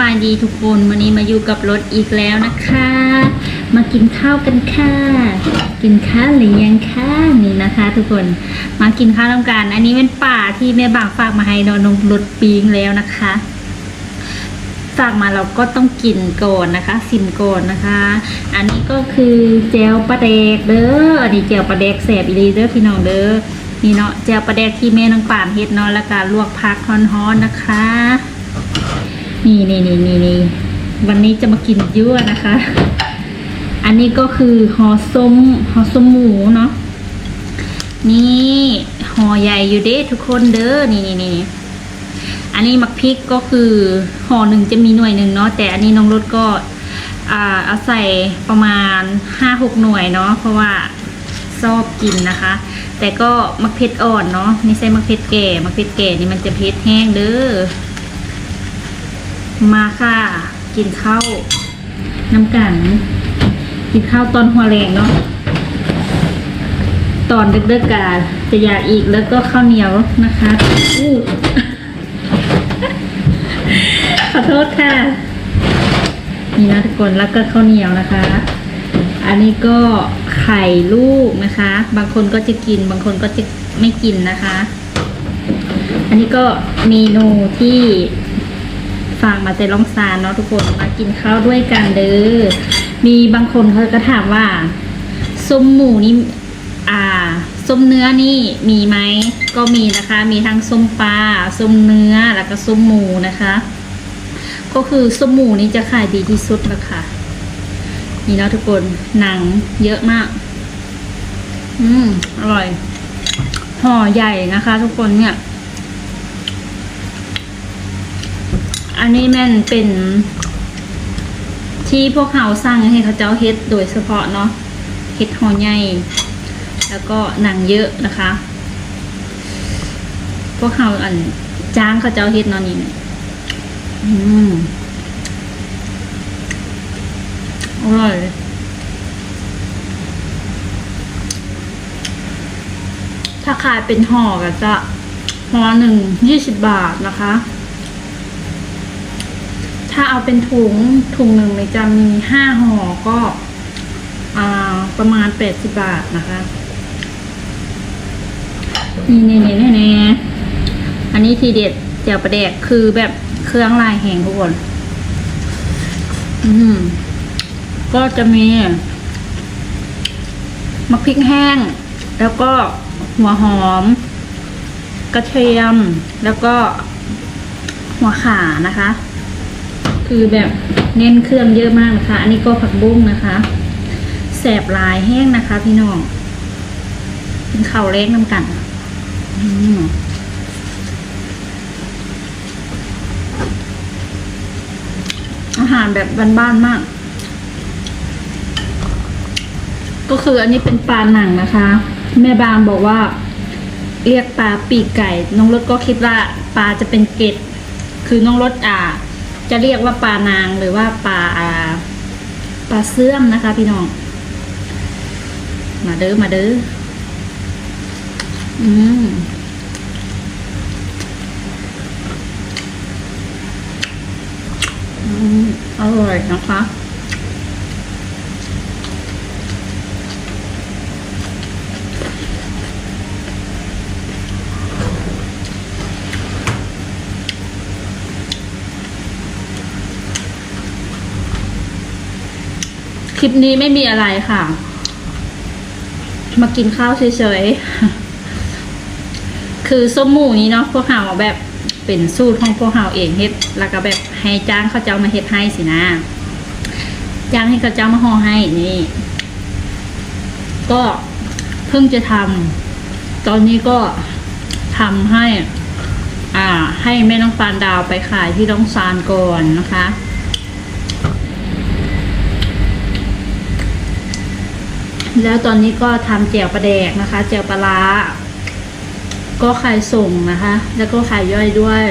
บายดีทุกคนวันนี้มาอยู่กับรถอีกแล้วนะคะ มากินข้าวกันค่ะ กินข้าวหรือยังคะนี่นะคะ ทุกคนมากินข้าวต้องการ อันนี้เป็นป่าที่แม่บางฝากมาให้นอนงรถปีงแล้วนะคะฝากมาเราก็ต้องกินก่อนนะคะสิมก่อนนะคะ อันนี้ก็คือเจลปลาแดกเด้ออันนี้เจลปลาแดกแสบอีลีเด้อพี่น้องเด้อนี่เนาะเจลปลาแดกที่แม่น้องป่านเฮ็ดเนาะแล้วก็ลวกผักฮ้อนๆนะคะ นี่นี่นี่นี่นี่วันนี้จะมากินยั่วนะคะ อันนี้ก็คือห่อส้มห่อส้มหมูเนาะนี่ห่อใหญ่อยู่เด้ทุกคนเด้อนี่นี่นี่อันนี้มักพริกก็คือห่อหนึ่งจะมีหน่วยหนึ่งเนาะแต่อันนี้น้องรถก็อ่าเอาใส่ประมาณห้าหกหน่วยเนาะเพราะว่าชอบกินนะคะ แต่ก็มักเผ็ดอ่อนเนาะไม่ใช่มักเผ็ดแก่มักเผ็ดแก่นี่มันจะเผ็ดแห้งเด้อ มาค่ะ กินข้าวน้ำกัน กินข้าวตอนหัวแรงเนาะตอนเดึกๆกาจะอยากอีกแล้วก็ข้าวเหนียวนะคะอู้ขอโทษค่ะ นี่นะทุกคนแล้วก็ข้าวเหนียวนะคะ อันนี้ก็ไข่ลูกนะคะ บางคนก็จะกิน บางคนก็จะไม่กินนะคะ อันนี้ก็เมนูที่ ฝากมาแต่ลองซานเนาะทุกคนมากินข้าวด้วยกันเด้อมีบางคนเขาก็ถามว่าส้มหมูนี่อ่าส้มเนื้อนี่มีไหมก็มีนะคะ มีทั้งส้มปลาส้มเนื้อแล้วก็ส้มหมูนะคะ ก็คือส้มหมูนี่จะขายดีที่สุดล้วค่ะนี่เนาะทุกคนหนังเยอะมาก อืมอร่อยห่อใหญ่นะคะ ทุกคนเนี่ย อันนี้แม่นเป็นที่พวกเขาสร้างให้เขาเจ้าเฮ็ดโดยเฉพาะเนาะเฮ็ดห่อใหญ่แล้วก็หนังเยอะนะคะ พวกเขาอันจ้างเขาเจ้าเฮ็ดเนาะนี่เนี่อืมอร่อยถ้าขายเป็นห่อก็จะห่อหนึ่งยี่สิบบาทนะคะ ถ้าเอาเป็นถุงถุงหนึ่งเนี่ยจะมีห้าห่อก็อประมาณแปดสิบบาทนะคะนี่นี่นี่นี่นี่อันนี้ทีเด็ดเจียวประแดกคือแบบเครื่องลายแห้งทุกคนอืมก็จะมีมะพริกแห้ง แล้วก็หัวหอม กระเทียม แล้วก็หัวข่านะคะ คือแบบเน้นเครื่องเยอะมากนะคะ อันนี้ก็ผักบุ้งนะคะแสบลายแห้งนะคะ พี่น้องเป็นข้าวเล็กน้ำกันอืมอาหารแบบบ้านๆมาก ก็คืออันนี้เป็นปลาหนังนะคะ แม่บางบอกว่า เรียกปลาปีกไก่ น้องรถก็คิดว่าปลาจะเป็นเกล็ดคือน้องรถอ่า จะเรียกว่าปลานางหรือว่าปลาอาปลาเสื่อมนะคะ พี่น้อง มาเด้อมาเด้ออืมอร่อยนะคะ ลิปนี้ไม่มีอะไรค่ะ มากินข้าวเฉยๆ คือส้มหมูนี้เนาะพวกเราแบบเป็นสูตรของพวกเราเองเฮ็ด แล้วก็แบบให้จ้างเขาเจ้ามาเฮ็ดให้สินะ จ้างให้เขาเจ้ามาห่อให้นี่ ก็เพิ่งจะทำตอนนี้ก็ทำให้ อ่า ให้แม่น้องปานดาวไปขายที่น้องซานก่อนนะคะ แล้วตอนนี้ก็ทำแจวปลาแดกนะคะ แจวปลาร้าก็ขายส่งนะคะ แล้วก็ขายย่อยด้วย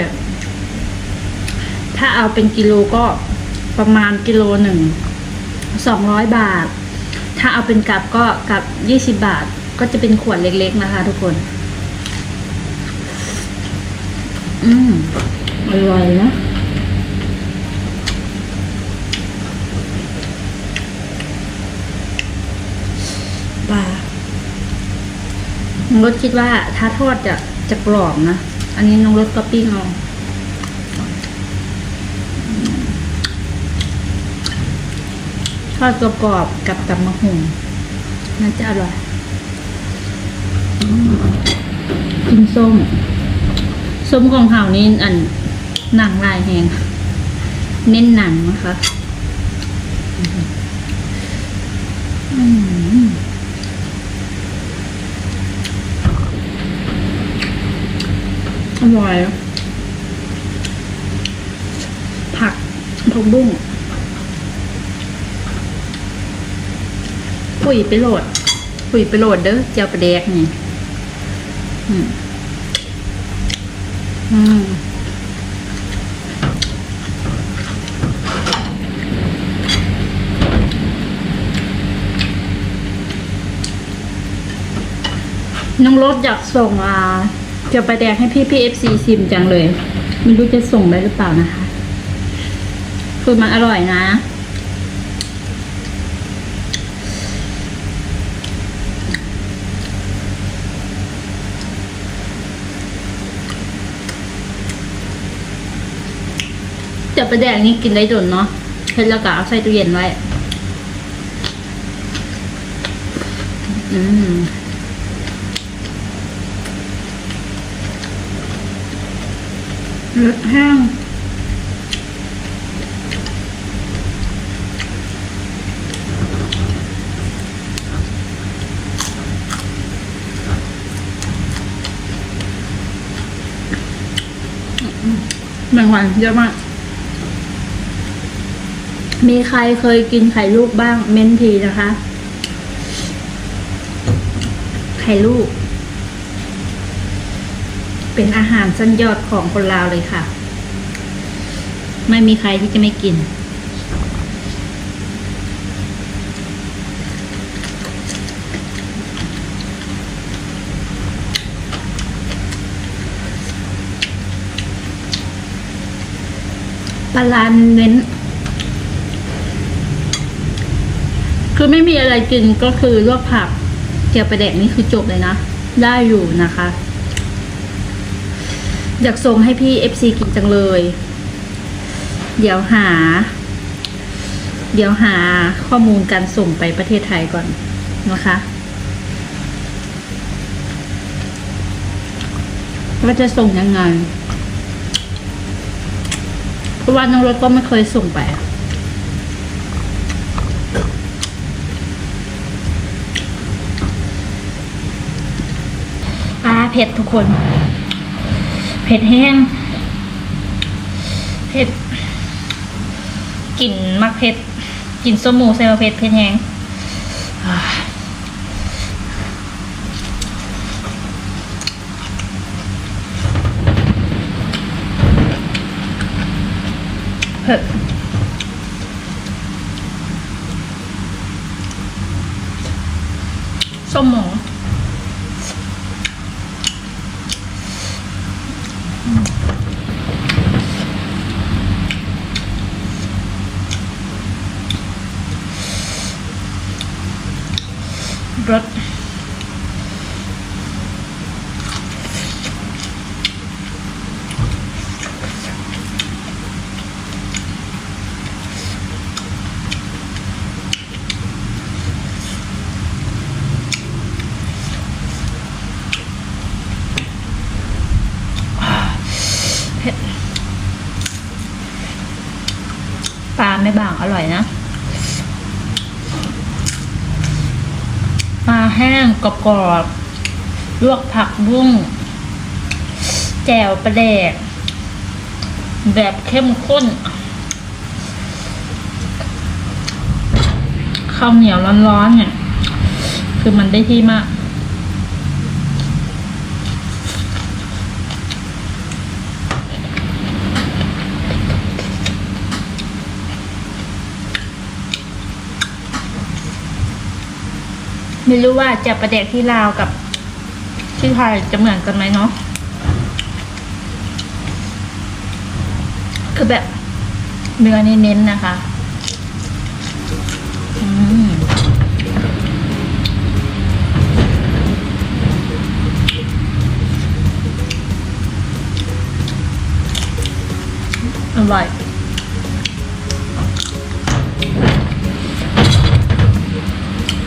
ถ้าเอาเป็นกิโลก็ประมาณกิโลหนึ่งสองร้อยบาท ถ้าเอาเป็นกับก็กับยี่สิบบาท ก็จะเป็นขวดเล็กๆนะคะ ทุกคน อืมอร่อยนะ ลาน้องรถคิดว่าถ้าทอดจะจะกรอบนะ อันนี้น้องรถก็ปิ้งเอาทอดกรอบๆกับตำมะฮุงน่าจะอร่อยกินส้ม ส้มของเห่านี่อันหนังลายแหงเน้นหนังนะคะ อืม อร่อย ผักผักบุ้งปุ๋ยไปโหลดปุ๋ยไปโหลดเด้อเจียวปลาแดกนี่อืมอืมน้องรถอยากส่งอ่า จียวปแดกให้พี่พี่เอฟซีซิมจังเลยไม่รู้จะส่งได้หรือเปล่านะคะ คือมันอร่อยนะเจียวปลาแดกนี่กินได้ดนเนาะเพ็ดแล้วก็เอาใส่ตู้เย็นไว้ อืม เลือดแห้งแมงวันเยอะมาก มีใครเคยกินไข่ลูกบ้างเม้นทีนะคะ ไข่ลูก เป็นอาหารชั้นยอดของคนลาวเลยค่ะ ไม่มีใครที่จะไม่กิน ปลาลานเน้น คือไม่มีอะไรกินก็คือลวกผักเจียวปลาแดกนี่คือจบเลยนะ ได้อยู่นะคะ อยากส่งให้พี่ FC กินจังเลย เดี๋ยวหา เดี๋ยวหาข้อมูลการส่งไปประเทศไทยก่อนนะคะว่าจะส่งยังไงเพราะว่าน้องรถก็ไม่เคยส่งไปอาเผ็ดทุกคน เผ็ดแห้งเผ็ดกลิ่นมักเผ็ดกลิ่นส้มหมูใส่มะเผ็ดเผ็ดแห้งเผ็ดส้มหมู รสปลาไม่บางอร่อยนะ ปลาแห้งกรอบๆลวกผักบุ้ง แจ่วปลาแดก แบบเข้มข้น ข้าวเหนียวร้อนๆเนี่ย คือมันได้ที่มาก ไม่รู้ว่าจะประเด็กที่ลาวกับที่ไทยจะเหมือนกันไหมเนาะคือแบบเนื้อเน้นนะคะอร่อย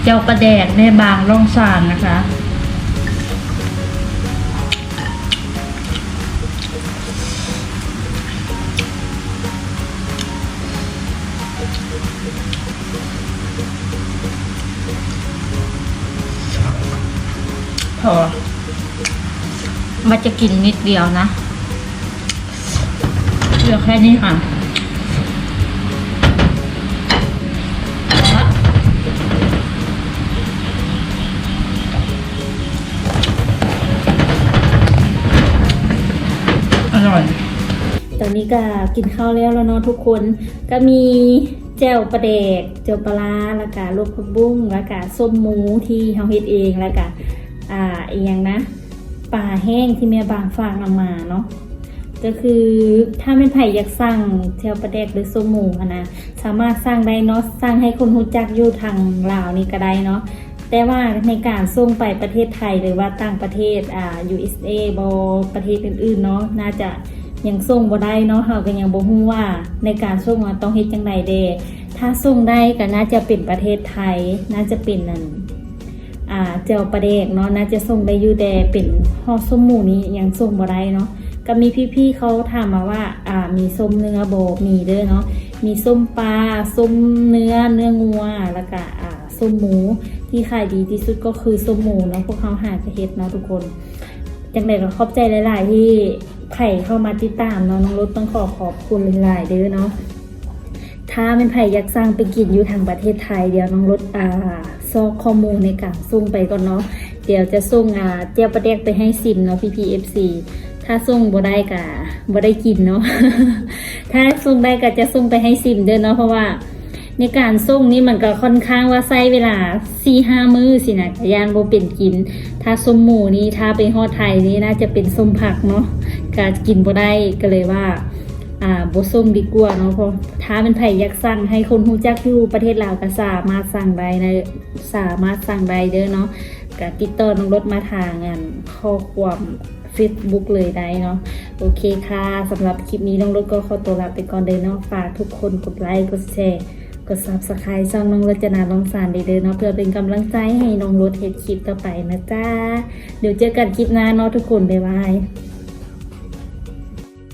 เจ้าประแดกแม่บางร่องสางนะคะ พอมันจะกินนิดเดียวนะเหลือแค่นี้ค่ะ อนนี้ก็กินข้าวแล้วแล้วเนาะทุกคน ก็มีแจ่วปลาแดกแจ่วปลาแล้วก็ลวกผักบุ้งแล้วก็ส้มหมูที่เฮาเฮ็ดเองแล้วก็อ่าอีกอย่างนะปลาแห้งที่แม่บางฝากนำมาเนาะก็คือถ้าเป็นไผ่อยากสั่งแจ่วปลาแดกหรือส้มหมูนะสามารถสั่งได้เนาะสั่งให้คนรู้จักอยู่ทางลาวนี่ก็ได้เนาะแต่ว่าในการส่งไปประเทศไทยหรือว่าต่างประเทศอ่า USA บอประเทศอื่นๆเนาะน่าจะ ยังส่งบ่ได้เนาะเฮาก็ยังบ่ฮู้ว่าในการส่งว่าต้องเฮ็ดจังไดเด้ถ้าส่งได้ก็น่าจะเป็นประเทศไทย น่าจะเป็นนั่นอ่าเจ้าประเดกเนาะน่าจะส่งได้อยู่แต่เป็นห่อส้มหมูนี้ยังส่งบ่ได้เนาะก็มีพี่ๆเขาถามมาว่าอ่ามีส้มเนื้อบ่มีเด้อเนาะมีส้มปลาส้มเนื้อเนื้องัวแล้วก็อ่าส้มหมู ที่ขายดีที่สุดก็คือส้มหมูเนาะพวกเขาหาจะเฮ็ดเนาะทุกคนจังไดก็ขอบใจหลาย ๆ ที่ ไผ่เข้ามาติดตามเนาะน้องรถต้องขอขอบคุณหลายเด้อเนาะถ้าเป็นไผ่อยากสร้างไปกินอยู่ทางประเทศไทยเดี๋ยวน้องรถอ่าซอกข้อมูลในการส่งไปก่อนเนาะเดี๋ยวจะส่งอ่าเจียวประเด็กไปให้ซิมเนาะพี่พีเอฟซีถ้าส่งบ่ได้กะบ่ได้กินเนาะถ้าส่งได้ก็จะส่งไปให้ซิมเด้อเนาะเพราะว่า ในการส่งนี่มันก็ค่อนข้างว่าใช้เวลาสี่ห้ามือสินะกะยานโบเป็นกิน ถ้าส้มหมูนี่ถ้าไปฮอดไทยนี่น่าจะเป็นส้มผักเนาะก็กินบ่ได้ก็เลยว่าอ่าบ่ส้มดีกว่าเนาะเพราะถ้าเป็นไผอยากสั่งให้คนฮู้จักอยู่ประเทศลาวก็สามารถสั่งได้นะสามารถสั่งได้เด้อเนาะก็ติดต่อน้องรถมาทางงานข้อความ Facebook เลยได้เนาะโอเคค่ะสำหรับคลิปนี้น้องรถก็ขอตัวลาไปก่อนเด้อเนาะฝากทุกคนกดไลค์กดแชร์ กด subscribe ช่องน้องรจนาลองสารเด้อเนาะเพื่อเป็นกำลังใจให้น้องรถเฮ็ดคลิปต่อไปนะจ้า เดี๋ยวเจอกันคลิปหน้าเนาะทุกคนบ๊ายบาย